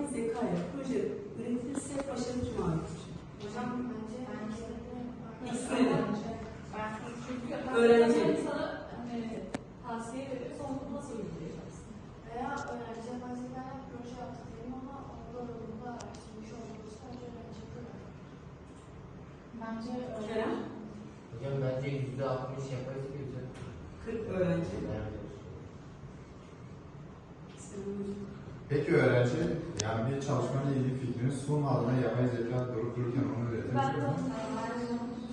yapay zeka ile proje üretilirse başarı tüm ağırlıktır. Hocam bence bence İkisine de. Ben çünkü Öğrenci. sana hani tavsiye veriyor sonra nasıl uygulayacaksın? Veya öğrenci bazılarına proje yaptık diyelim ama orada yolunda araştırmış olduğumuz sadece öğrenci. Bence Kerem, Hocam bence yüzde altmış yapay zeka güzel. 40 öğrenci. Yani Selam hocam. Peki öğrenci, yani bir çalışmayla ilgili fikrini sunmadığında yapay zeka durup dururken onu üretebilir mi?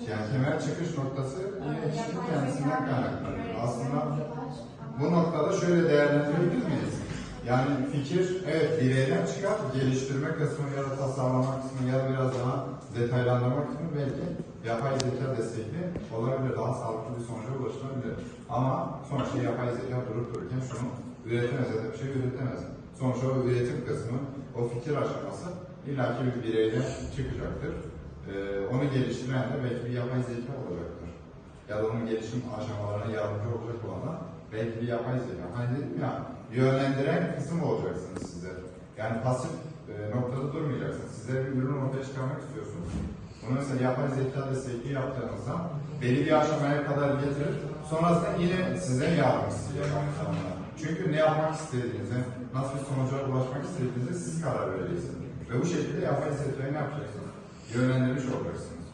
Yani temel çıkış noktası yine kişinin kendisinden kaynaklanıyor. Aslında bu noktada şöyle değerlendirebilir miyiz? Yani fikir, evet bireyden çıkar, geliştirme kısmı ya da tasarlama kısmı ya da biraz daha detaylandırma kısmı belki yapay zeka destekli olabilir, daha sağlıklı bir sonuca ulaşılabilir. Ama sonuçta yapay zeka durup dururken şunu üretemez ya da bir şey üretemez. Sonuçta o üretim kısmı, o fikir aşaması illaki bir bireyden çıkacaktır. Ee, onu geliştiren de belki bir yapay zeka olacaktır. Ya da onun gelişim aşamalarına yardımcı olacak olan belki bir yapay zeka. Hani dedim ya, yönlendiren kısım olacaksınız size. Yani pasif e, noktada durmayacaksınız. Size bir ürün ortaya çıkarmak istiyorsunuz. Bunu mesela yapay zeka destekli yaptığınızda belli bir aşamaya kadar getirir. Sonrasında yine size yardım isteyecek aynı zamanda. Çünkü ne yapmak istediğinizi, nasıl bir sonuca ulaşmak istediğinizi siz karar vereceksiniz. Ve bu şekilde zekayı ne yapacaksınız? Yönlendirmiş olacaksınız.